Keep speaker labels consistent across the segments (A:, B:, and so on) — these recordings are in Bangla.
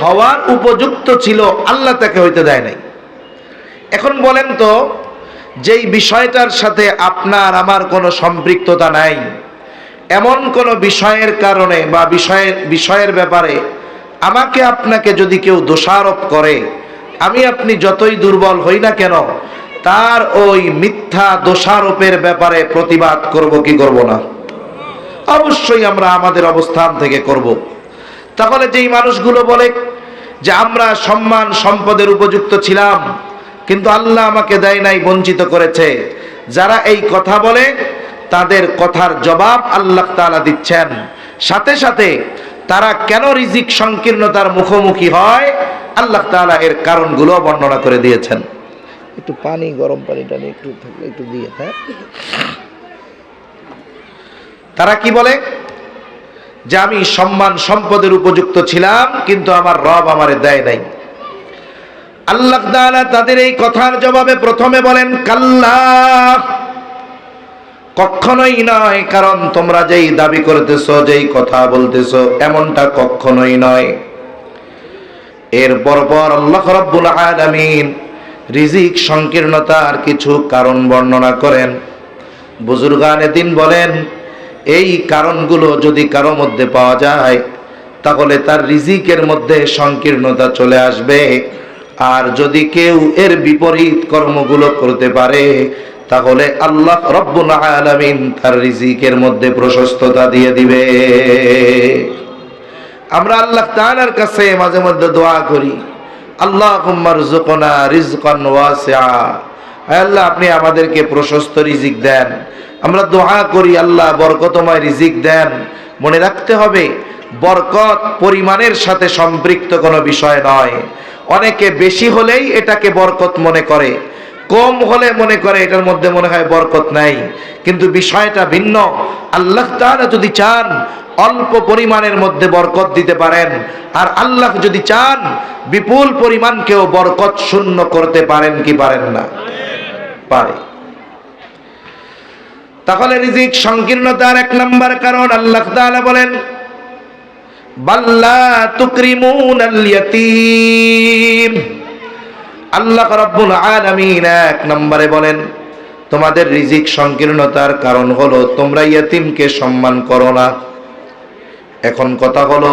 A: হওয়ার উপযুক্ত ছিল, আল্লাহ তাকে হইতে দেয় নাই। এখন বলেন তো, যেই বিষয়টার সাথে আপনার আমার কোনো সম্পৃক্ততা নাই, এমন কোনো বিষয়ের কারণে বা বিষয়ের বিষয়ের ব্যাপারে আমাকে আপনাকে যদি কেউ দোষারোপ করে, আমি আপনি যতই দুর্বল হই না কেন, তার ওই মিথ্যা দোষারোপের ব্যাপারে প্রতিবাদ করব কি করব না? অবশ্যই আমরা আমাদের অবস্থান থেকে করব। তাহলে যেই মানুষগুলো বলে যে আমরা সম্মান সম্পদের উপযুক্ত ছিলাম কিন্তু আল্লাহ আমাকে দেয় নাই বঞ্চিত করেছে যারা এই কথা বলে তাদের কথার জবাব আল্লাহ তাআলা দিচ্ছেন। সাথে সাথে তারা কেন রিজিক সংকীর্ণতার মুখোমুখি হয়? আল্লাহ তাআলা এর কারণগুলো বর্ণনা করে দিয়েছেন। একটু পানি গরম পানিটা নিয়ে একটু থাকলে একটু দিয়ে হ্যাঁ? তারা কি বলে? যে আমি সম্মান সম্পদের উপযুক্ত ছিলাম, কিন্তু আমার রব আমারে দেয় নাই। আল্লাহ তাদের এই কথার জবাবে প্রথমে বলেন, কাল্লা। কখনোই নয়, কারণ তোমরা যেই দাবি করতেছো, যেই কথা বলতেছো, এমনটা কখনোই নয়। এর পরপর আল্লাহ রাব্বুল আলামিন রিজিক সংকীর্ণতার কিছু কারণ বর্ণনা করেন। বুজুর্গানে দিন বলেন এই কারণগুলো যদি কারও মধ্যে পাওয়া যায়, তাহলে তার রিজিকের মধ্যে সংকীর্ণতা চলে আসবে। আর যদি কেউ এর বিপরীত কর্মগুলো করতে পারে, তাহলে আল্লাহ রব্বুল আলামিন তার রিজিকের মধ্যে প্রশস্ততা দিয়ে দিবে। আমরা আল্লাহ তাআলার কাছে মাঝে মধ্যে দোয়া করি আল্লাহ রুজুকনা ওয়াসিআ। আল্লাহ, আপনি আমাদেরকে প্রশস্ত রিজিক দেন। আমরা দোয়া করি, আল্লাহ বরকতময় রিজিক দেন। মনে রাখতে হবে, বরকত পরিমাণের সাথে সম্পৃক্ত কোনো বিষয় নয়। অনেকে বেশি হলেই এটাকে বরকত মনে করে, কম হলে মনে করে, এটার মধ্যে মনে হয় বরকত নাই। কিন্তু বিষয়টা ভিন্ন। আল্লাহ তারা যদি চান, অল্প পরিমাণের মধ্যে বরকত দিতে পারেন, আর আল্লাহ যদি চান, বিপুল পরিমাণকেও বরকত শূন্য করতে পারেন কি পারেন না? পারে। তাহলে রিজিক সংকীর্ণতার এক নম্বর কারণ, আল্লাহ তাআলা বলেন বাল্লা তুকরিমুন আল ইয়াতীম। আল্লাহ রাব্বুল আলামিন এক নম্বরে বলেন, তোমাদের রিজিক সংকীর্ণতার কারণ হলো তোমরা ইয়াতিমকে সম্মান করো না। এখন কথা হলো,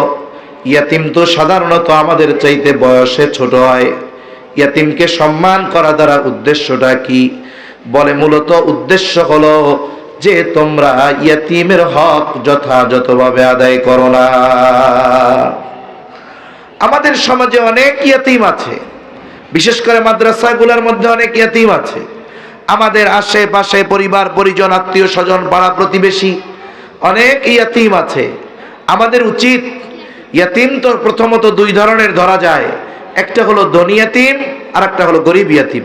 A: ইয়াতিম তো সাধারণত আমাদের চাইতে বয়সে ছোট হয়। ইয়াতিমকে সম্মান করা দ্বারা উদ্দেশ্যটা কি? বলে মূলত উদ্দেশ্য হলো যে তোমরা ইয়াতিমের হক যথাযথভাবে আদায় করো না। আমাদের সমাজে অনেক ইয়াতিম আছে। বিশেষ করে মাদ্রাসাগুলোর মধ্যে অনেক ইয়াতিম আছে। আমাদের আশেপাশে পরিবার, পরিজন, আত্মীয় স্বজন, পাড়া প্রতিবেশী অনেক ইয়াতিম আছে। আমাদের উচিত ইয়াতিম তো প্রথমত দুই ধরনের ধরা যায়। একটা হলো ধনী ইয়াতিম আর একটা হলো গরিব ইয়াতিম।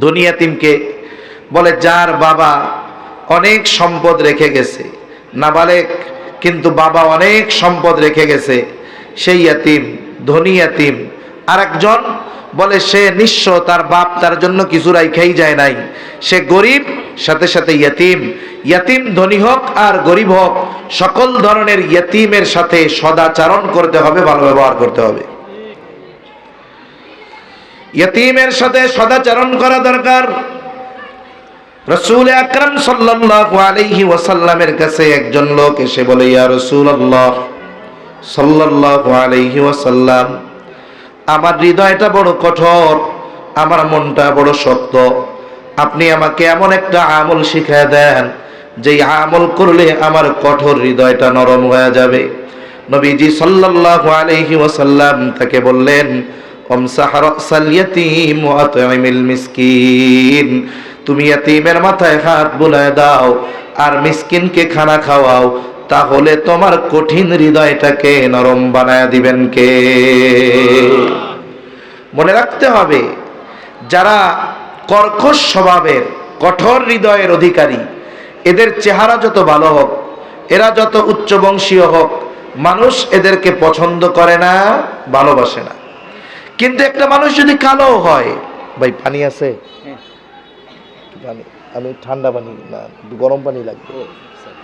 A: ধনী ইয়াতিমকে বলে, যার বাবা অনেক সম্পদ রেখে গেছে। নাবালেক, কিন্তু বাবা অনেক সম্পদ রেখে গেছে। সেই ইয়াতিম, ধনী ইয়াতিম আর একজন বলে, সে নিঃস্ব তার বাপ তার জন্য কিছু রাইখাই যায় নাই। সে গরিব, সাথে সাথে ইয়াতিম। ইয়াতিম ধনী হোক আর গরিব হোক, সকল ধরনের ইয়াতিমের সাথে সদাচারণ করতে হবে, ভালো ব্যবহার করতে হবে। ইয়াতিমের সাথে সদাচারণ করা দরকার। রসুল আকরাম সাল্লাল্লাহু আলাইহি ওয়াসাল্লামের কাছে একজন লোক এসে বলে, ইয়া রাসূলুল্লাহ সাল্লাল্লাহু আলাইহি ওয়াসাল্লাম, আমার হৃদয়টা বড় কঠোর, আমার মনটা বড় শক্ত। আপনি আমাকে এমন একটা আমল শিখায় দেন, যেই আমল করলে আমার কঠোর হৃদয়টা নরম হয়ে যাবে। নবীজি সাল্লাল্লাহু আলাইহি ওয়াসাল্লাম তাকে বললেন, অমসাহ রাসাল ইয়াতীম মিসকিন। তুমি ইয়াতীমের মাথায় হাত বুলায় দাও আর মিসকিনকে খানা খাওয়াও, তাহলে তোমার কঠিন হৃদয়টাকে নরম বানায় দিবেন কে? মনে রাখতে হবে, যারা কর্কশ স্বভাবের, কঠোর হৃদয়ের অধিকারী, এদের চেহারা যত ভালো হোক, এরা যত উচ্চ বংশীয় হোক, মানুষ এদেরকে পছন্দ করে না, ভালোবাসে না। কিন্তু একটা মানুষ যদি কালো হয়, ভাই পানি আছে? পানি আমি ঠান্ডা পানি না গরম পানি লাগবে।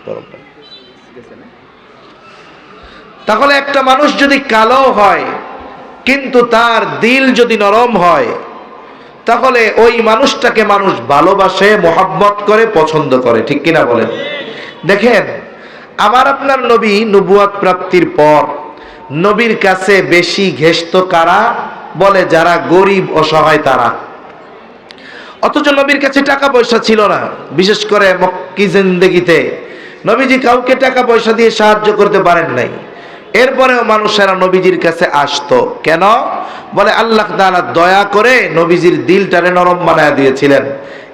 A: গরম পানি। তাহলে একটা মানুষ যদি কালো হয় কিন্তু তার দিল যদি নরম হয় তাহলে ওই মানুষটাকে মানুষ ভালোবাসে মোহাব্বত করে পছন্দ করে ঠিক কিনা বলেন? দেখেন আমার আপনার নবী নবুয়াত প্রাপ্তির পর নবীর কাছে বেশি ঘেষ্ট কারা বলে যারা গরিব অসহায় তারা। অথচ নবীর কাছে টাকা পয়সা ছিল না। বিশেষ করে মক্কি জিন্দেগিতে। নবীজি কাউকে টাকা পয়সা দিয়ে সাহায্য করতে পারেন নাই। এরপরেও মানুষেরা নবীজির কাছে আসতো। কেন? বলে আল্লাহ তাআলা দয়া করে নবীজির দিলটারে নরম বানায় দিয়েছিলেন।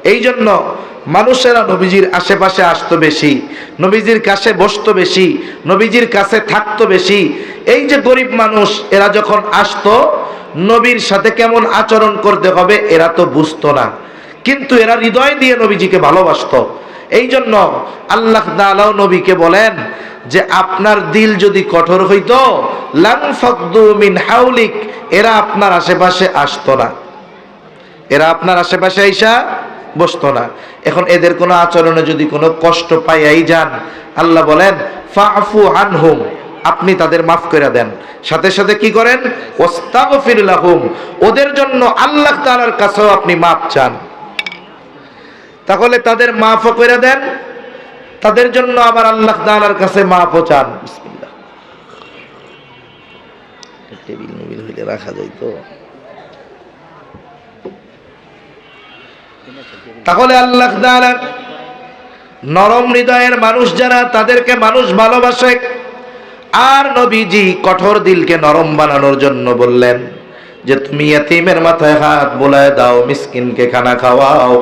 A: এই জন্য মানুষেরা নবীজির আশেপাশে আসতো বেশি, নবীজির কাছে বসতো বেশি, নবীজির কাছে থাকতো বেশি। এই যে গরিব মানুষ, এরা যখন আসতো, নবীর সাথে কেমন আচরণ করতে হবে, এরা তো বুঝতো না। কিন্তু এরা হৃদয় দিয়ে নবীজিকে ভালোবাসতো। এই জন্য আল্লাহ তাআলাও নবীকে বলেন যে, আপনার দিল যদি কঠোর হইতো মিন হাউলিক এরা আপনার আশেপাশে আসতো না। এরা আপনার আশেপাশে আইসা বসতো না। এখন এদের কোনো আচরণে যদি কোনো কষ্ট পাইয়াই যান, আল্লাহ বলেন ফাফু আনহুম, আপনি তাদের মাফ করে দেন। সাথে সাথে কি করেন? ওস্তাগফির ওদের জন্য আল্লাহ তাআলার কাছেও আপনি মাফ চান। তাহলে তাদের মাফও করে দেন। তাদের জন্য আবার আল্লাহ তাআলার কাছে মাফও চান। বিসমিল্লাহ। টেবিল রাখা যায় তো। তাহলে আল্লাহ তাআলা নরম হৃদয়ের মানুষ যারা, তাদেরকে মানুষ ভালোবাসে। আর নবীজি কঠোর দিলকে নরম বানানোর জন্য বললেন যে, তুমি এতিমের মাথায় হাত বোলায় দাও, মিসকিনকে খানা খাওয়াও।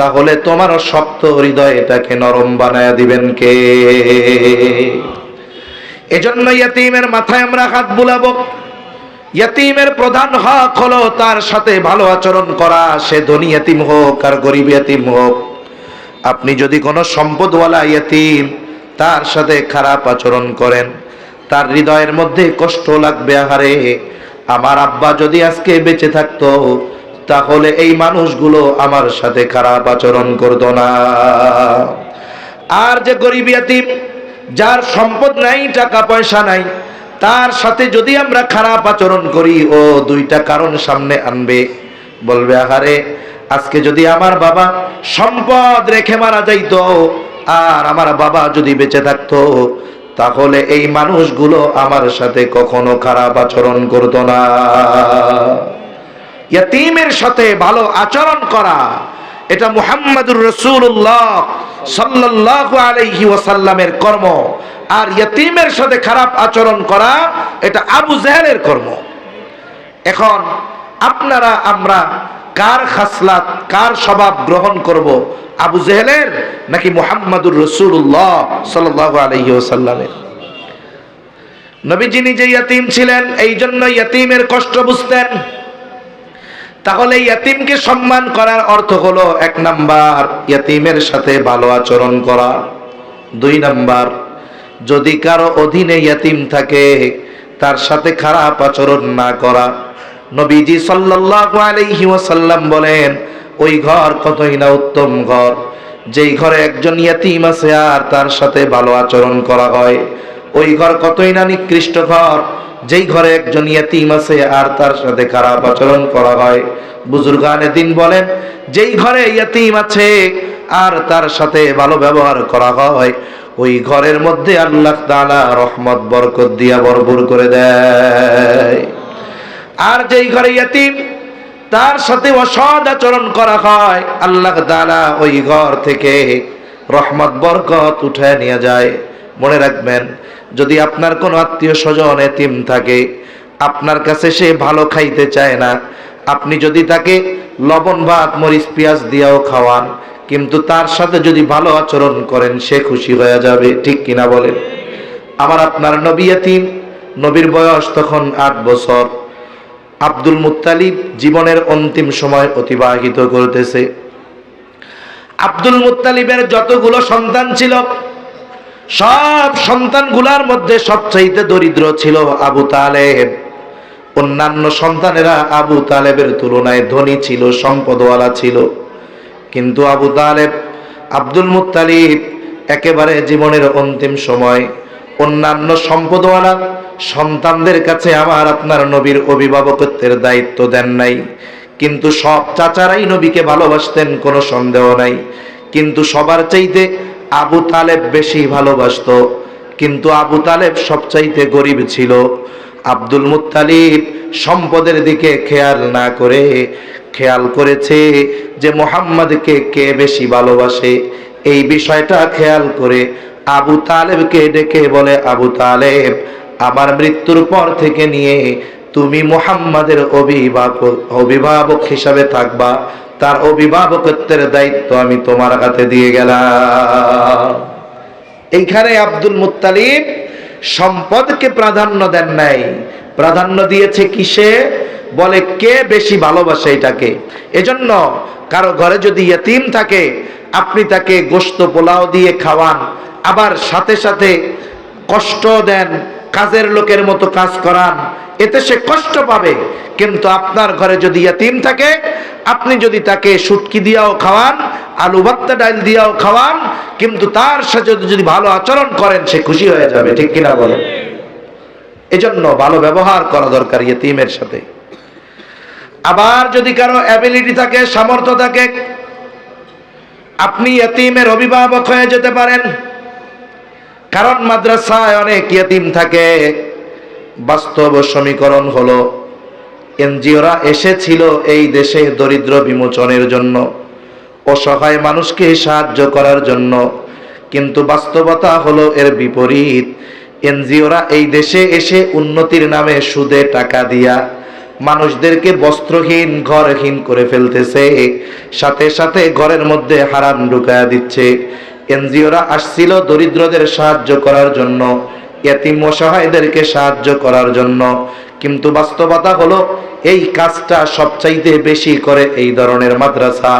A: তাহলে তোমার শক্ত হৃদয় এটাকে নরম বানায় দিবেন কে? এজন্য ইয়াতিমের মাথায় আমরা হাত বুলাবো। ইয়াতিমের প্রধান হক হলো তার সাথে ভালো আচরণ করা। সে ধনী ইয়াতিম হোক আর গরিব ইয়াতিম হোক। আপনি যদি কোনো সম্পদওয়ালা ইয়াতিম তার সাথে খারাপ আচরণ করেন, তার হৃদয়ের মধ্যে কষ্ট লাগবে, আহারে। আমার আব্বা যদি আজকে বেঁচে থাকতো তাহলে এই মানুষগুলো আমার সাথে খারাপ আচরণ করতো না। আর যে গরিব যার সম্পদ নাই, টাকা পয়সা নাই, তার সাথে যদি আমরা খারাপ আচরণ করি, ও দুইটা কারণ সামনে আনবে। বলবে, আহারে, আজকে যদি আমার বাবা সম্পদ রেখে মারা যাইতো, আর আমার বাবা যদি বেঁচে থাকতো, তাহলে এই মানুষগুলো আমার সাথে কখনো খারাপ আচরণ করতো না। ইয়াতিমের সাথে ভালো আচরণ করা। এটা মুহাম্মাদুর রসুল্লাহ সাল্লাল্লাহু আলাইহি ওয়াসাল্লামের কর্ম। আর ইয়াতিমের সাথে খারাপ আচরণ করা, এটা আবু জাহেলের কর্ম। এখন আপনারা, আমরা কার খাসলাত, কার স্বভাব গ্রহণ করব, আবু জেহেলের নাকি মুহাম্মাদুর রসুল্লাহ সাল্লাল্লাহু আলাইহি ওয়াসাল্লামের? নবীজি নিজে ইয়াতিম ছিলেন এই জন্য ইয়াতিমের কষ্ট বুঝতেন। তাহলে ইয়াতিমকে সম্মান করার অর্থ হলো এক নাম্বার ইয়াতিমের সাথে ভালো আচরণ করা। দুই নাম্বার, যদি কারও অধীনে ইয়াতিম থাকে, তার সাথে খারাপ আচরণ না করা। নবীজি সাল্লাল্লাহু আলাইহি ওয়াসাল্লাম বলেন, ওই ঘর কতই না উত্তম ঘর। যেই ঘরে একজন ইয়াতিম আছে আর তার সাথে ভালো আচরণ করা হয়, ওই ঘর কতই না নিকৃষ্ট ঘর। যেই ঘরে একজন ইয়াতিম আছে আর তার সাথে খারাপ আচরণ করা হয়, বুজুর্গানে দিন বলেন, যেই ঘরে ইয়াতিম আছে আর তার সাথে ভালো ব্যবহার করা হয়, ওই ঘরের মধ্যে আল্লাহ তাআলা রহমত, বরকত দিয়া ভরপুর করে দেয়। আর যেই ঘরে ইয়াতিম তার সাথে অসৎ আচরণ করা হয়, আল্লাহ তাআলা ওই ঘর থেকে রহমত, বরকত উঠায় নিয়ে যায়। মনে রাখবেন যদি আপনার কোনো আত্মীয় স্বজন এতিম থাকে, আপনার কাছে সে ভালো খাইতে চায় না, আপনি যদি তাকে লবণ ভাত মরিচ, পেঁয়াজ দিয়াও খাওয়ান, কিন্তু তার সাথে যদি ভালো আচরণ করেন, সে খুশি হয়ে যাবে, ঠিক কিনা বলেন? আমার আপনার নবী এতিম, নবীর বয়স তখন আট বছর। আব্দুল মুত্তালিব জীবনের অন্তিম সময় অতিবাহিত করতেছে। আব্দুল মুত্তালিবের যতগুলো সন্তান ছিল সব সন্তানগুলার মধ্যে সবচাইতে দরিদ্র ছিল আবু তালেব। অন্যান্য সন্তানেরা আবু তালেবের তুলনায় ধনী ছিল, সম্পদওয়ালা ছিল। কিন্তু আবু তালেব, আব্দুল মুত্তালিব একেবারে জীবনের অন্তিম সময়। অন্যান্য সম্পদওয়ালা সন্তানদের কাছে আমার আপনার নবীর অভিভাবকত্বের দায়িত্ব দেন নাই। কিন্তু সব চাচারাই নবীকে ভালোবাসতেন, কোনো সন্দেহ নাই। কিন্তু সবার চাইতে আবু তালেব বেশি ভালোবাসতো, কিন্তু আবু তালেব সবচাইতে গরিব ছিল। আব্দুল মুত্তালিব সম্পদের দিকে খেয়াল না করে, খেয়াল করেছে যে মোহাম্মদকে কে বেশি ভালোবাসে। এই বিষয়টা খেয়াল করে আবু তালেবকে ডেকে বলে, আবু তালেব, আমার মৃত্যুর পর থেকে নিয়ে তুমি মোহাম্মদের অভিভাবক অভিভাবক হিসাবে থাকবা। তার অভিভাবকত্বের দায়িত্ব আমি তোমার হাতে দিয়ে গেলাম। এইখানে আব্দুল মুত্তালিব সম্পদকে প্রাধান্য দেন নাই। প্রাধান্য দিয়েছে কিসে? বলে কে বেশি ভালোবাসে এটাকে? এজন্য কারও ঘরে যদি ইয়তিম থাকে, আপনি তাকে গোস্ত পোলাও দিয়ে খাওয়ান, আবার সাথে সাথে কষ্ট দেন কাজের লোকের মতো কাজ করান এতে সে কষ্ট পাবে। কিন্তু আপনার ঘরে যদি ইয়াতিম থাকে, আপনি যদি তাকে শুটকি দিয়াও খাওয়ান আলু ভত্তা ডাইল দিয়াও খাওয়ান, কিন্তু তার সাথে যদি ভালো আচরণ করেন, সে খুশি হয়ে যাবে। ঠিক কিনা বলেন? এজন্য ভালো ব্যবহার করা দরকার ইয়েতিমের সাথে। আবার যদি কারও অ্যাবিলিটি থাকে, সামর্থ্য থাকে, আপনি ইয়েতিমের অভিভাবক হয়ে যেতে পারেন। কারণ মাদ্রাসায় অনেক ইয়েতিম থাকে। বাস্তব সমীকরণ হলো, এনজিওরা এসেছিল এই দেশে দরিদ্র বিমোচনের জন্য, অসহায় মানুষকে সাহায্য করার জন্য, কিন্তু বাস্তবতা হলো এর বিপরীত। এনজিওরা এই দেশে এসে উন্নতির নামে সুদে টাকা দিয়া মানুষদেরকে বস্ত্রহীন, ঘরহীন করে ফেলতেছে, সাথে সাথে ঘরের মধ্যে হারাম ঢুকায়া দিচ্ছে। এনজিওরা আসছিল দরিদ্রদের সাহায্য করার জন্য, এতিম অসহায়দেরকে সাহায্য করার জন্য। কিন্তু বাস্তবতা হলো, এই কাজটা সবচাইতে বেশি করে এই ধরনের মাদ্রাসা।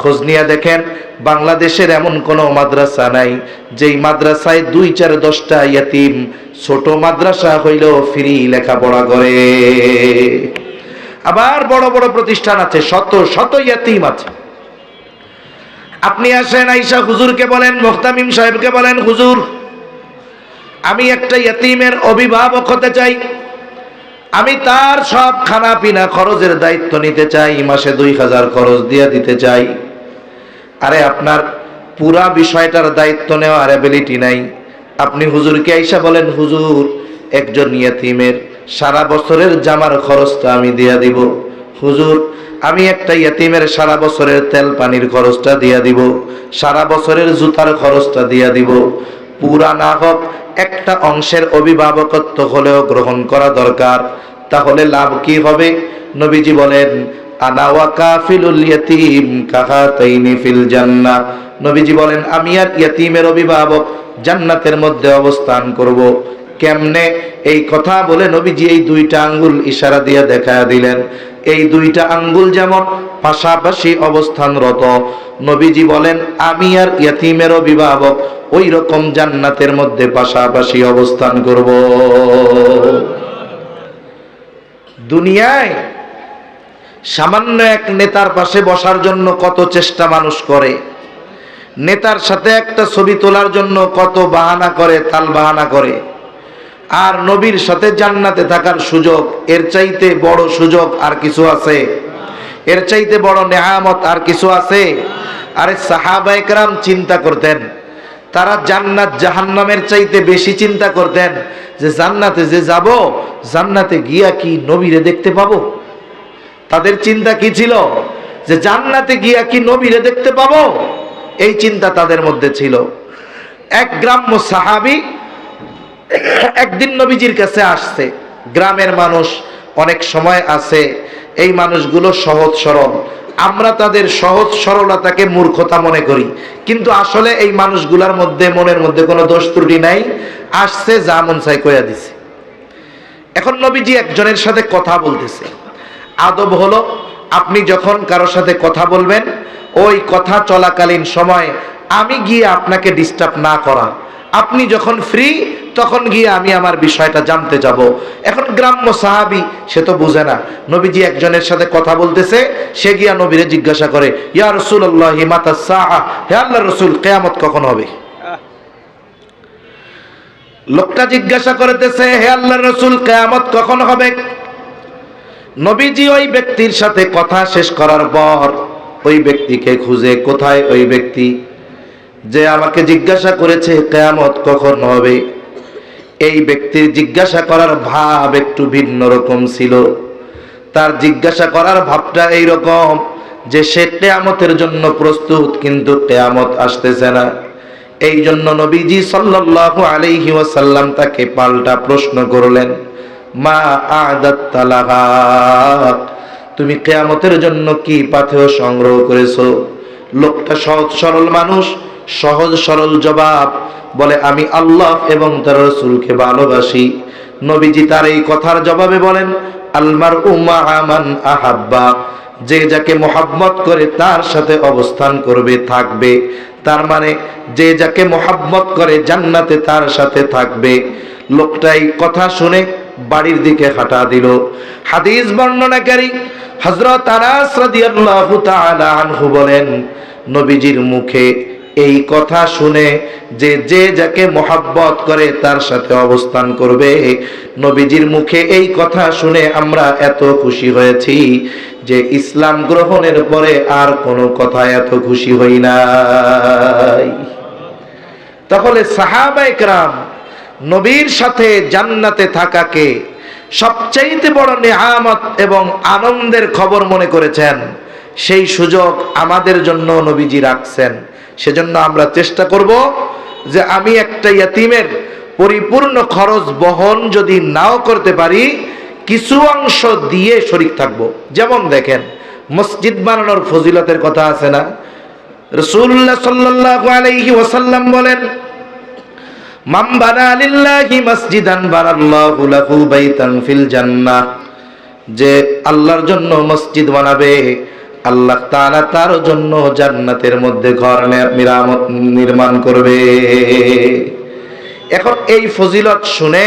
A: খোঁজ নিয়ে দেখেন, বাংলাদেশের এমন কোনো মাদ্রাসা নাই, যেই মাদ্রাসায় দুই চার দশটা ইয়াতিম ছোট মাদ্রাসা হইলেও ফ্রি লেখাপড়া করে। আবার বড় বড় প্রতিষ্ঠান আছে, শত শত ইয়াতিম আছে। আপনি আসেন আইসা হুজুরকে বলেন, মোখতামিম সাহেবকে বলেন, হুজুর, আমি একটা ইয়তিমের অভিভাবক হতে চাই। আমি তার সব খানা পিনা খরচের দায়িত্ব নিতে চাই, মাসে দুই হাজার খরচ দিয়ে দিতে চাই। আরে আপনার পুরা বিষয়টার দায়িত্ব নেওয়ার অ্যাবিলিটি নাই। আপনি হুজুরকে আইসা বলেন, হুজুর, একজন ইয়াতিমের সারা বছরের জামার খরচটা আমি দিয়ে দিব। হুজুর আমি একটা ইয়াতিমের সারা বছরের তেল পানির খরচটা দিয়া দিব, সারা বছরের জুতার খরচটা দিয়া দিব। পুরা না হোক, একটা অংশের অভিভাবকত্ব হলেও গ্রহণ করা দরকার। তাহলে লাভ কি হবে? নবীজি বলেন, আনা ওয়া কাফিলুল ইয়াতীম ফিল নবীজি বলেন, আমি আর ইয়াতীমের অভিভাবক জান্নাতের মধ্যে অবস্থান করব। কেমনে? এই কথা বলে নবীজি এই দুইটা আঙ্গুল ইশারা দিয়ে দেখা দিলেন। এই দুইটা আঙ্গুল যেমন পাশাপাশি অবস্থানরত, নবীজি বলেন, আমি আর ইয়াতিমের অভিভাবক ওই রকম জান্নাতের মধ্যে পাশাপাশি অবস্থান করব। দুনিয়ায় সামান্য এক নেতার পাশে বসার জন্য কত চেষ্টা মানুষ করে, নেতার সাথে একটা ছবি তোলার জন্য কত বাহানা করে, তাল বাহানা করে। আর নবীর সাথে জান্নাতে থাকার সুযোগ, এর চাইতে বড় সুযোগ আর কিছু আছে? এর চাইতে বড় নেহামত আর কিছু আছে? আরে সাহাবা একরাম চিন্তা করতেন, তারা জান্নাত জাহান্নামের চাইতে বেশি চিন্তা করতেন যে জান্নাতে যে যাব, জান্নাতে গিয়া কি নবীরে দেখতে পাবো? তাদের চিন্তা কি ছিল? যে জান্নাতে গিয়া কি নবীরে দেখতে পাবো? এই চিন্তা তাদের মধ্যে ছিল। এক গ্রাম্য সাহাবি একদিন নবীজির কাছে আসছে, গ্রামের মানুষ অনেক সময় আছে, এই মানুষগুলো সহজ সরল। আমরা তাদের সহজ সরলতাকে মূর্খতা মনে করি, কিন্তু আসলে এই মানুষগুলার মধ্যে, মনের মধ্যে কোনো দোষ ত্রুটি নাই, আসছে যা মন চাই কয়া দিছে। এখন নবীজি একজনের সাথে কথা বলতেছে। আদব হলো, আপনি যখন কারোর সাথে কথা বলবেন, ওই কথা চলাকালীন সময় আমি গিয়ে আপনাকে ডিস্টার্ব না করা। আপনি যখন ফ্রি তখন গিয়ে আমি আমার বিষয়টা জানতে যাব। এখন গ্রাম্য সাহাবি, সে তো বুঝে না। নবীজি একজনের সাথে কথা বলতেছে, সে গিয়া নবীরে জিজ্ঞাসা করে, ইয়া রসুল্লাহ মাতা সাহা? হে আল্লাহ রসুল, কেয়ামত কখন হবে? লোকটা জিজ্ঞাসা করতেছে, হে আল্লাহ রসুল, কেয়ামত কখন হবে? নবীজি ওই ব্যক্তির সাথে কথা শেষ করার পর, ওই ব্যক্তিকে খুঁজে, কোথায় ওই ব্যক্তি? যে আমাকে জিজ্ঞাসা করেছে, কেয়ামত কখন হবে? এই ব্যক্তির জিজ্ঞাসা করার ভাব একটু ভিন্ন রকম ছিল। তার জিজ্ঞাসা করার ভাবটা এই রকম যে সে কেয়ামতের জন্য প্রস্তুত, কিন্তু কেয়ামত আসতেছে না। এই জন্য নবীজি সাল্লাল্লাহু আলাইহি ওয়াসাল্লাম তাকে পাল্টা প্রশ্ন করলেন, মা আদাত তুমি কেয়ামতের জন্য কি পাথেয় সংগ্রহ করেছ? লোকটা সহজ সরল মানুষ, সহজ সরল জবাব বলে, আমি আল্লাহ এবং তার রসুলকে ভালোবাসি। নবীজি তার এই কথার জবাবে বলেন আলমার উমা আমান আহাব্বা, যে যাকে মোহাব্বত করে তার সাথে অবস্থান করবে, থাকবে। তার মানে যে যাকে মোহাব্বত করে জান্নাতে তার সাথে থাকবে। লোকটাই কথা শুনে বাড়ির দিকে হাঁটা দিল। হাদিস বর্ণনাকারী হজরত আনাস রাদিয়াল্লাহু তাআলা আনহু বলেন, নবীজির মুখে এই কথা শুনে যে যে যাকে মোহাব্বত করে তার সাথে অবস্থান করবে। নবীজির মুখে এই কথা শুনে আমরা এত খুশি হয়েছি যে ইসলাম গ্রহণের পরে আর কোনো কথা এত খুশি হই নাই। তাহলে সাহাবা একরাম নবীর সাথে জান্নাতে থাকাকে সবচাইতে বড় নেহামত এবং আনন্দের খবর মনে করেছেন? সেই সুযোগ আমাদের জন্য নবীজি রাখছেন। সেজন্য আমরা চেষ্টা করব যে আমি একটা ইয়াতিমের পরিপূর্ণ খরচ বহন যদি নাও করতে পারি, কিছু অংশ দিয়ে শরিক থাকব। যেমন দেখেন, মসজিদ বানানোর ফজিলতের কথা আছে না? রসুল্লাহ আলাইহি বলেন যে আল্লাহর জন্য মসজিদ বানাবে আল্লাহ তাআলা তার জন্য জান্নাতের মধ্যে ঘর মেরামত নির্মাণ করবে। এখন এই ফজিলত শুনে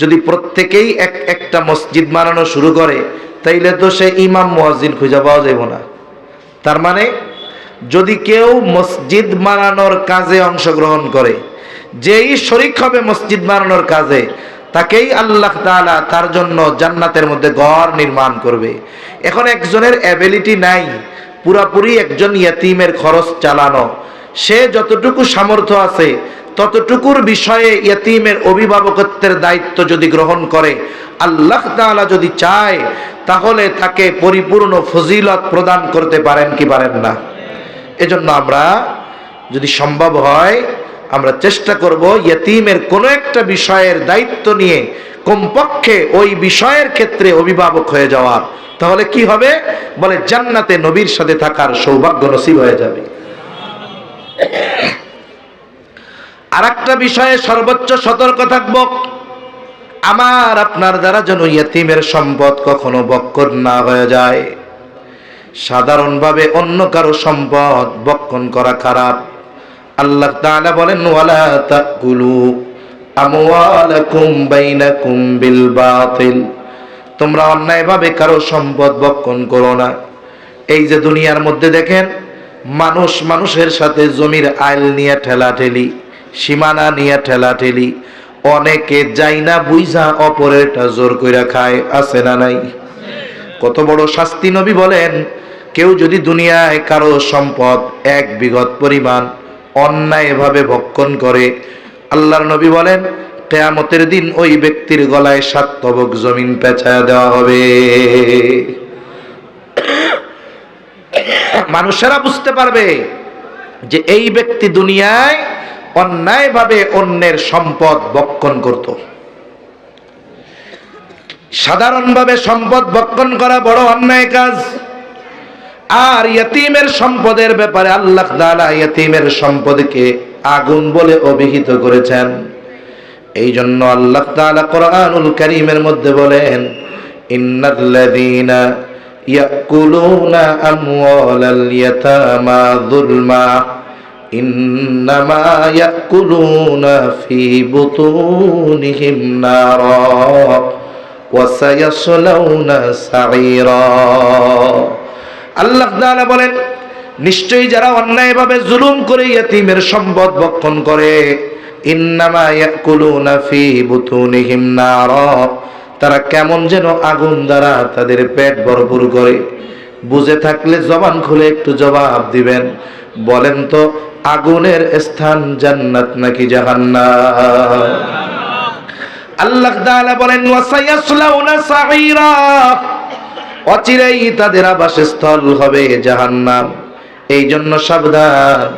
A: যদি প্রত্যেকেই এক, একটা মসজিদ বানানো শুরু করে, তাইলে তো সে ইমাম, মুয়াজ্জিন খুঁজে পাওয়া যাবে না। তার মানে যদি কেউ মসজিদ বানানোর কাজে অংশগ্রহণ করে, যেই শরিক হবে মসজিদ বানানোর কাজে তাকেই আল্লাহ তাআলা তার জন্য জান্নাতের মধ্যে ঘর নির্মাণ করবে। এখন একজনের অ্যাবিলিটি নাই, পুরাপুরি একজন ইয়াতিমের খরচ চালানো। সে যতটুকু সামর্থ্য আছে, ততটুকুর বিষয়ে ইয়াতিমের অভিভাবকত্বের দায়িত্ব যদি গ্রহণ করে, আল্লাহ তাআলা যদি চায়, তাহলে তাকে পরিপূর্ণ ফজিলত প্রদান করতে পারেন কি পারেন না। এজন্য আমরা যদি সম্ভব হয় আমরা চেষ্টা করব ইয়তিমের কোনো একটা বিষয়ের দায়িত্ব নিয়ে কমপক্ষে ওই বিষয়ের ক্ষেত্রে অভিভাবক হয়ে যাওয়ার। তাহলে কি হবে? বলে জান্নাতে নবীর সাথে থাকার সৌভাগ্য নসিব হয়ে যাবে। আর একটা বিষয়ে সর্বোচ্চ সতর্ক থাকব। আমার, আপনার দ্বারা যেন ইয়তিমের সম্পদ কখনো বক্কর না হয়ে যায়। সাধারণভাবে অন্য কারও সম্পদ বক্ষণ করা খারাপ। আল্লাহ তাআলা বলেন, ওয়ালা তাকুলু আমওয়ালাকুম বাইনাকুম বিল বাতিল তোমরা অন্যায়ভাবে কারও সম্পদ বক্ষণ করো না। এই যে দুনিয়ার মধ্যে দেখেন, মানুষ মানুষের সাথে জমির আইল নিয়ে ঠেলাঠেলি, সীমানা নিয়ে ঠেলাঠেলি, অনেকে যাই না বুঝা অপরেরটা জোর কইরা খায়, আছে না নাই? কত বড় শাস্তি নবী বলেন, কেউ যদি দুনিয়ায় কারও সম্পদ এক বিগত পরিমাণ অন্যায়ভাবে ভক্ষণ করে। আল্লাহর নবী বলেন, কেয়ামতের দিন ওই ব্যক্তির গলায় সাত তবক জমিন পেঁচায় দেওয়া হবে। মানুষেরা বুঝতে পারবে যে এই ব্যক্তি দুনিয়ায় অন্যায়ভাবে অন্যের সম্পদ বক্ষণ করত। সাধারণভাবে সম্পদ বক্ষণ করা বড় অন্যায় কাজ। আর ইয়তিমের সম্পদের ব্যাপারে আল্লাহ তাআলা ইয়তিমের সম্পদকে আগুন বলে অভিহিত করেছেন। এই জন্য আল্লাহ তাআলা কোরআনুল কারীমের মধ্যে বলেন, ইন্নাল্লাযীনা ইয়াকুলুনা আমওয়ালাল ইয়াতামা যুলমা, ইন্নামা ইয়াকুলুনা ফি বুতুনিহিম নারা, ওয়া সায়াসলাউনা সাঈরা। আল্লাহ তাআলা বলেন, নিশ্চয়ই যারা অন্যায়ভাবে জুলুম করে ইয়তিমের সম্পদ বক্ষণ করে তারা কেমন যেন আগুন দ্বারা তাদের পেট ভরপুর করে। বুঝে থাকলে জবান খুলে একটু জবাব দিবেন। বলেন তো, আগুনের স্থান জান্নাত নাকি জাহান্নাম? আল্লাহ তাআলা বলেন অচিরেই তাদের আবাসস্থল হবে জাহান্নাম। এই জন্য সাবধান,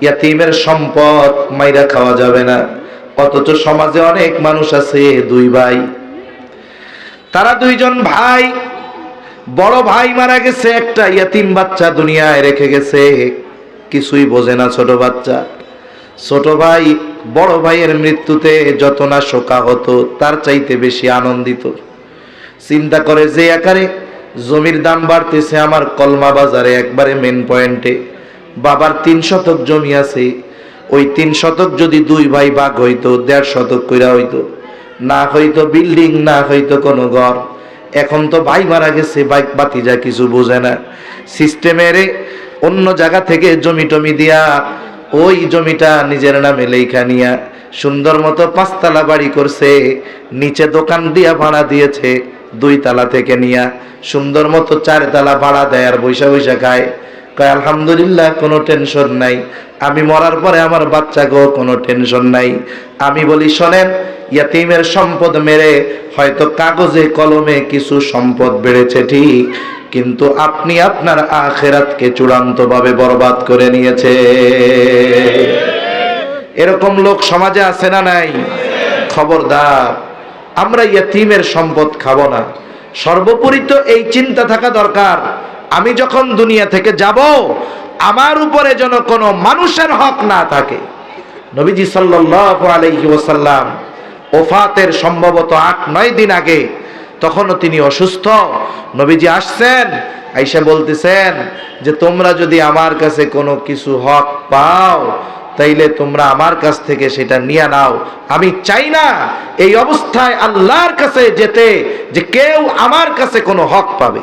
A: ইয়াতিমের সম্পদ মাইরা খাওয়া যাবে না। অথচ সমাজে অনেক মানুষ আছে, দুই ভাই। তারা দুইজন ভাই, বড় ভাই মারা গেছে, একটা ইয়াতিম বাচ্চা দুনিয়ায় রেখে গেছে। কিছুই বোঝে না ছোট বাচ্চা। ছোট ভাই বড় ভাইয়ের মৃত্যুতে যত না শোকা হতো তার চাইতে বেশি আনন্দিত। চিন্তা করে যে আকারে জমির দাম বাড়তেছে আমার কলমা বাজারে, একবারে মেন পয়েন্টে বাবার তিন শতক জমি আছে, ওই তিন শতক যদি দুই ভাই ভাগ হইতো, দেড় শতক কইরা হইতো। না হইতো বিল্ডিং না হইতো কোনো ঘর। এখন তো ভাই মারা গেছে বাইক বাতি যা কিছু বোঝে না। সিস্টেমের অন্য জায়গা থেকে জমি টমি দিয়া, ওই জমিটা নিজের নামে লেখা নিয়া, সুন্দর মতো পাঁচতলা বাড়ি করছে, নিচে দোকান দিয়া ভাড়া দিয়েছে। দুই তালা থেকে নিয়া সুন্দর মতো চার তালা ভাড়া দেয় আর বৈশা বৈশা খায়। কয়, আলহামদুলিল্লাহ, কোনো টেনশন নাই। আমি মরার পরে আমার বাচ্চাকেও কোনো টেনশন নাই। আমি বলি, শোনেন, ইয়াতিমের সম্পদ মেরে হয়তো কাগজে, কলমে কিছু সম্পদ বেড়েছে ঠিক, কিন্তু আপনি আপনার আখেরাতকে চূড়ান্তভাবে বরবাদ করে নিয়েছে। এরকম লোক সমাজে আছে না নাই? খবরদার। আমরা ইয়াতিমের সম্পদ খাব না। সর্বোপরি তো এই চিন্তা থাকা দরকার। আমি যখন দুনিয়া থেকে যাব, আমার উপরে যেন কোনো মানুষের হক না থাকে। নবীজি সাল্লাল্লাহু আলাইহি ওয়াসাল্লাম ওফাতের সম্ভবত আট, নয় দিন আগে তখনও তিনি অসুস্থ। নবীজি আসছেন, আইসা বলতেছেন যে, তোমরা যদি আমার কাছে কোনো কিছু হক পাও তাইলে তোমরা আমার কাছ থেকে সেটা নিয়ে নাও। আমি চাই না এই অবস্থায় আল্লাহর কাছে যেতে যে কেউ আমার কাছে কোনো হক পাবে।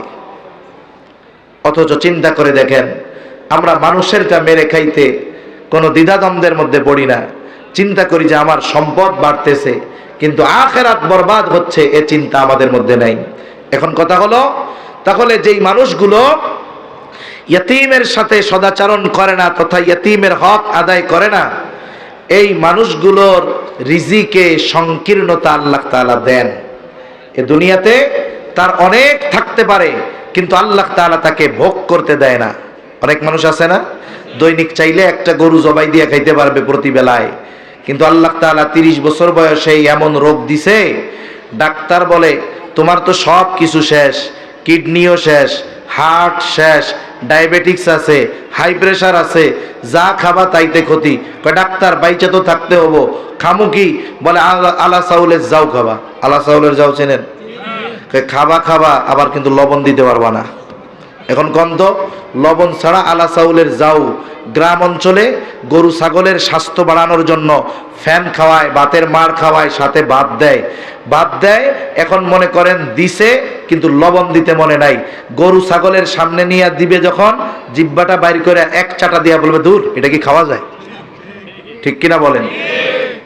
A: অথচ চিন্তা করে দেখেন, আমরা মানুষেরটা মেরে খাইতে কোনো দ্বিধাদ্বন্দ্বের মধ্যে পড়ি না। চিন্তা করি যে আমার সম্পদ বাড়তেছে, কিন্তু আখেরাত বরবাদ হচ্ছে, এ চিন্তা আমাদের মধ্যে নাই। এখন কথা হলো, তাহলে যেই মানুষগুলো ইয়তিমের সাথে সদাচরণ করে না তথা ইয়তিমের হক আদায় করে না। এই মানুষগুলোর রিজিকে সংকীর্ণতা আল্লাহ তাআলা দেন। এ দুনিয়াতে তার অনেক থাকতে পারে, কিন্তু আল্লাহ তাআলা তাকে ভোগ করতে দেয় না। অনেক মানুষ আছে না? দৈনিক চাইলে একটা গরু জবাই দিয়ে খাইতে পারবে প্রতি বেলায়। কিন্তু আল্লাহ তাআলা তিরিশ বছর বয়সে এমন রোগ দিছে, ডাক্তার বলে, তোমার তো সব কিছু শেষ, কিডনিও শেষ, হার্ট শেষ ডায়াবেটিক্স আছে হাই প্রেশার আছে যা খাবা তাইতে ক্ষতি। ডাক্তার বাইচে তো থাকতে হব। খামু কি? বলে আলা- চাউলের যাও খাবা। আলা চাউলের যাও চেনেন? খাবা খাবা আবার কিন্তু লবণ দিতে পারবা না। এখন গন্ধ, লবণ ছাড়া আলা চাউলের যাও। গ্রাম অঞ্চলে গরু ছাগলের স্বাস্থ্য বাড়ানোর জন্য ফ্যান খাওয়ায়, বাতের মার খাওয়ায়, সাথে ভাত দেয়। ভাত দেয়, এখন মনে করেন দিছে, কিন্তু লবণ দিতে মনে নাই। গরু ছাগলের সামনে নিয়ে দিবে যখন, জিব্বাটা বাইর করে এক চাটা দিয়া বলবে, দূর, এটা কি খাওয়া যায়? ঠিক কিনা বলেন?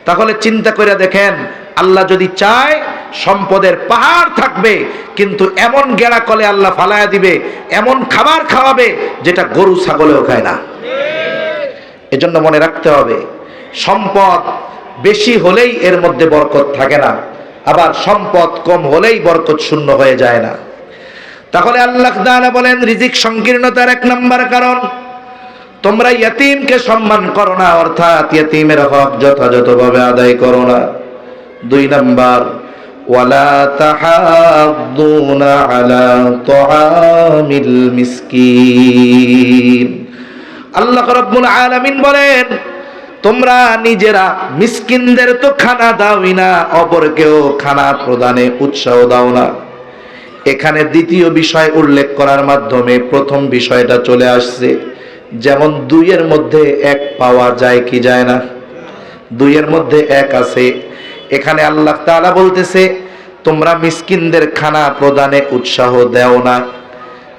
A: তাহলে চিন্তা করে দেখেন, আল্লাহ যদি চায় সম্পদের পাহাড় থাকবে, কিন্তু এমন গেড়া কলে আল্লাহ ফালায়া দিবে, এমন খাবার খাওয়াবে যেটা গরু ছাগলেও খায় না। এজন্য মনে রাখতে হবে, সম্পদ বেশি হলেই এর মধ্যে বরকত থাকে না, আবার সম্পদ কম হলেই বরকত শূন্য হয়ে যায় না। তাহলে আল্লাহ তাআলা বলেন, রিজিক সংকীর্ণতার এক নম্বর কারণ। তোমরা ইয়তিমকে সম্মান করো না, অর্থাৎ ইয়তিমের হক যথাযথভাবে আদায় করো না। দুই নাম্বার ওয়ালা তাহাদ্দুনা আলা তুআমিল মিসকিন আল্লাহ রাব্বুল আলামিন বলেন, তোমরা নিজেরা মিসকিনদের তো খানা দাওই না, অপরকেও খানা প্রদানে উৎসাহ দাও না। এখানে দ্বিতীয় বিষয় উল্লেখ করার মাধ্যমে প্রথম বিষয়টা চলে আসছে, যেমন দুইয়ের মধ্যে এক পাওয়া যায় কি যায় না। দুইয়ের মধ্যে এক আছে এখানে আল্লাহ তাআলা বলতেছে, তোমরা মিসকিনদের খানা প্রদানে উৎসাহ দেও না।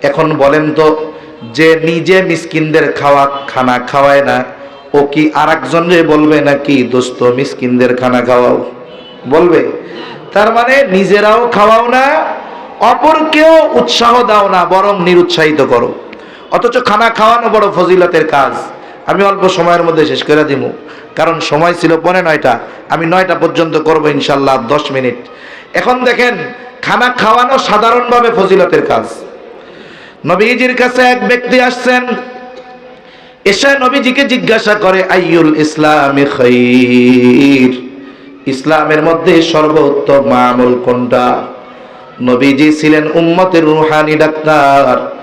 A: এখন বলেন তো, যে নিজে মিসকিনদের খাওয়া, খানা খাওয়ায় না, ও কি আর রে বলবে নাকি, দোস্ত, মিসকিনদের খানা খাওয়াও? বলবে। তার মানে নিজেরাও খাওয়াও না, অপরকেও উৎসাহ দাও না, বরং নিরুৎসাহিত করো। অথচ খানা খাওয়ানো বড় ফজিলতের কাজ। আমি অল্প সময়ের মধ্যে শেষ করে দিব কারণ সময় ছিল পরে নয়টা। আমি নয়টা পর্যন্ত করব ইনশাল্লাহ দশ মিনিট। এখন দেখেন, খানা খাওয়ানো সাধারণভাবে ফজিলতের কাজ। নবীজির কাছে এক ব্যক্তি আসছেন। এসে নবীজিকে জিজ্ঞাসা করে, আইয়ুল ইসলামে খৈর? ইসলামের মধ্যে সর্বোত্তম আমল কোনটা? নবীজি ছিলেন উম্মতের রুহানি ডাক্তার।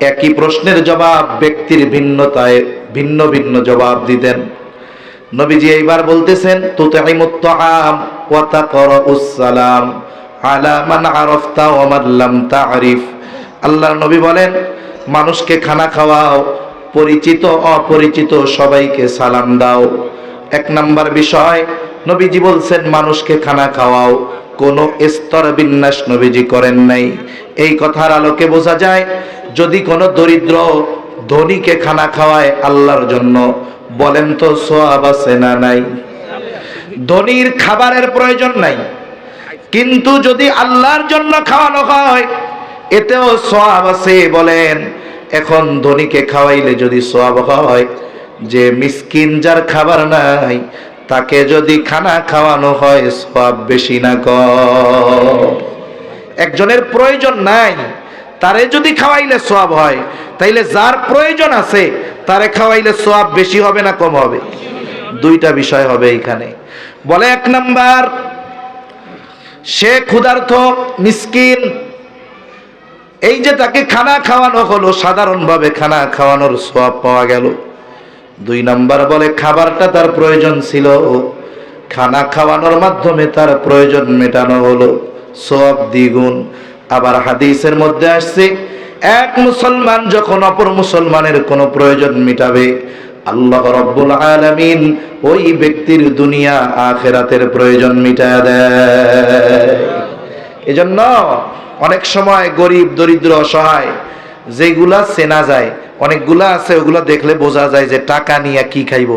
A: একই প্রশ্নের জবাব ব্যক্তির ভিন্নতায় ভিন্ন ভিন্ন জবাব দিতেন। নবীজি এইবার বলতেছেন সালাম আলা মান আরাফতা ওয়া মান লাম তা'রিফ। আল্লাহর নবী বলেন, মানুষকে খানা খাওয়াও, পরিচিত অপরিচিত সবাইকে সালাম দাও। এক নাম্বার বিষয়, নবীজি বলছেন, মানুষকে খানা খাওয়াও, কোনো স্তর বিন্যাস নবীজি করেন নাই। এই কথার আলোকে বোঝা যায় যদি কোনো দরিদ্র ধনীকে খানা খাওয়ায় আল্লাহর জন্য, বলেন তো সোয়াব আছে না নাই? ধনীর খাবারের প্রয়োজন নাই। কিন্তু যদি আল্লাহর জন্য খাওয়ানো হয়, এতেও সোয়াব আছে বলেন। এখন ধনীকে খাওয়াইলে যদি সোয়াব হয়, যে মিসকিন যার খাবার নাই, তাকে যদি খানা খাওয়ানো হয়, সোয়াব বেশি না কম একজনের প্রয়োজন নাই তারে যদি খাওয়াইলে সোয়াব হয়, তাইলে যার প্রয়োজন আছে, তারে খাওয়াইলে সোয়াব বেশি হবে না কম হবে? দুইটা বিষয় হবে এখানে বলে এক নাম্বার, সে ক্ষুধার্থ মিসকিন, এই যে তাকে খানা খাওয়ানো হলো, সাধারণভাবে খানা খাওয়ানোর সোয়াব পাওয়া গেল। দুই নাম্বার বলে, খাবারটা তার প্রয়োজন ছিল, খানা খাওয়ানোর মাধ্যমে তার প্রয়োজন মেটানো হলো সব দ্বিগুণ। আবার হাদিসের মধ্যে আসছে, এক মুসলমান যখন অপর মুসলমানের কোনো প্রয়োজন মিটাবে, আল্লাহ রব্বুল আলামিন ওই ব্যক্তির দুনিয়া আখেরাতের প্রয়োজন মিটা দেয়। এজন্য অনেক সময় গরিব, দরিদ্র, অসহায়, যেগুলা চেনা যায়, অনেকগুলা আছে, ওগুলা দেখলে বোঝা যায় যে টাকা নিয়ে কি খাইব।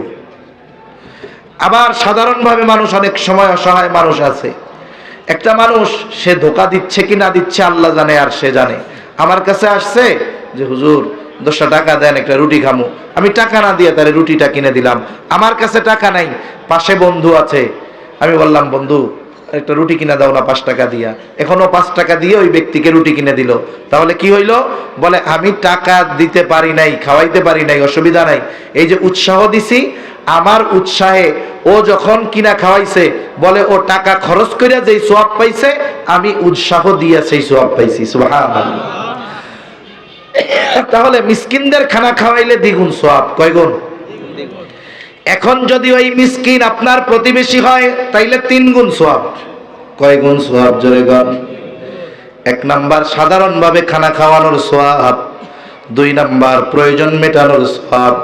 A: আবার সাধারণভাবে মানুষ অনেক সময় অসহায় মানুষ আছে। একটা মানুষ, সে ধোকা দিচ্ছে কি না দিচ্ছে আল্লাহ জানে আর সে জানে। আমার কাছে আসছে যে, হুজুর, দশটা টাকা দেন, একটা রুটি খামু। আমি টাকা না দিয়ে তারে রুটিটা কিনে দিলাম। আমার কাছে টাকা নাই, পাশে বন্ধু আছে। আমি বললাম, বন্ধু, একটা রুটি কিনে দাও না পাঁচ টাকা দিয়া। এখনও পাঁচ টাকা দিয়ে ওই ব্যক্তিকে রুটি কিনে দিল। তাহলে কি হইল? বলে, আমি টাকা দিতে পারি নাই, খাওয়াইতে পারি নাই, অসুবিধা নাই। এই যে উৎসাহ দিছি আমার উৎসাহে ও যখন কিনা খাওয়াইছে, বলে, ও টাকা খরচ করিয়া যেই সোয়াব পাইছে, আমি উৎসাহ দিয়া সেই সোয়াব পাইছি। তাহলে মিসকিনদের খানা খাওয়াইলে দ্বিগুণ সোয়াব। কয় গুণ এখন যদি ওই মিসকিন আপনার প্রতিবেশী হয়, তাইলে তিন গুণ সোয়াব। কয় গুণ সোয়াব, জোরে গণ এক নাম্বার, সাধারণভাবে খানা খাওয়ানোর সোয়াব। দুই নাম্বার, প্রয়োজন মেটানোর সোয়াব।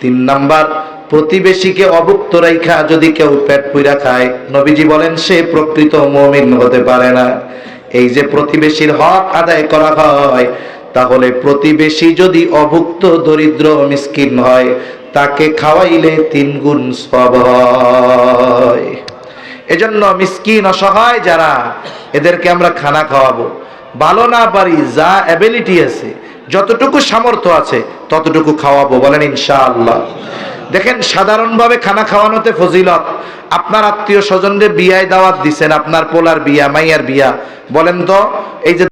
A: তিন নাম্বার প্রতিবেশীকে অভুক্ত রাইখা যদি কেউ পেট পুইরা খায়, নবীজি বলেন, সে প্রকৃত মমিন হতে পারে না। এই যে প্রতিবেশীর হক আদায় করা হয়, তাহলে প্রতিবেশী যদি অভুক্ত দরিদ্র মিসকিন হয়, তাকে খাওয়াইলে তিন গুণ সব এজন্য মিসকিন অসহায় যারা, এদেরকে আমরা খানা খাওয়াবো। ভালো না পারি, যা অ্যাবিলিটি আছে, যতটুকু সামর্থ্য আছে, ততটুকু খাওয়াবো, বলেন ইনশাআল্লাহ। দেখেন, সাধারণভাবে খানা খাওয়ানোতে ফজিলত। আপনার আত্মীয় স্বজনদের বিয়ায় দাওয়াত দিছেন, আপনার পোলার বিয়া, মাইয়ার বিয়া। বলেন তো, এই যে